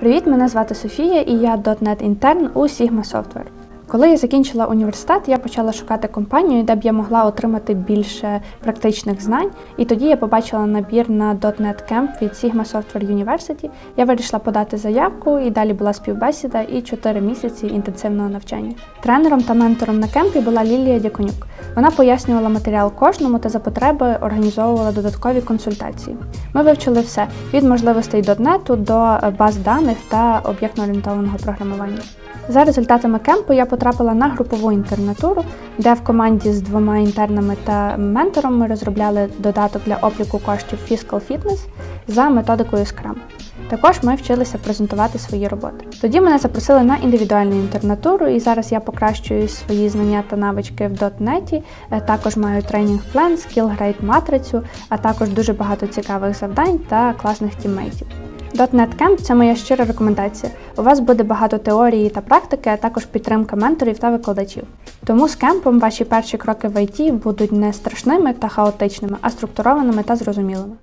Привіт, мене звати Софія і я .NET інтерн у Sigma Software. Коли я закінчила університет, я почала шукати компанію, де б я могла отримати більше практичних знань. І тоді я побачила набір на .NET Camp від Sigma Software University. Я вирішила подати заявку, і далі була співбесіда і 4 місяці інтенсивного навчання. Тренером та ментором на кемпі була Лілія Дяконюк. Вона пояснювала матеріал кожному та за потреби організовувала додаткові консультації. Ми вивчили все від можливостей .NET до баз даних та об'єктно-орієнтованого програмування. За результатами кемпу я потрапила на групову інтернатуру, де в команді з двома інтернами та ментором ми розробляли додаток для обліку коштів Fiscal Fitness за методикою Scrum. Також ми вчилися презентувати свої роботи. Тоді мене запросили на індивідуальну інтернатуру, і зараз я покращую свої знання та навички в .NET. Е, Також маю тренінг-план, скіл-грейд матрицю, а також дуже багато цікавих завдань та класних тіммейтів. .NET Camp – це моя щира рекомендація. У вас буде багато теорії та практики, а також підтримка менторів та викладачів. Тому з кемпом ваші перші кроки в IT будуть не страшними та хаотичними, а структурованими та зрозумілими.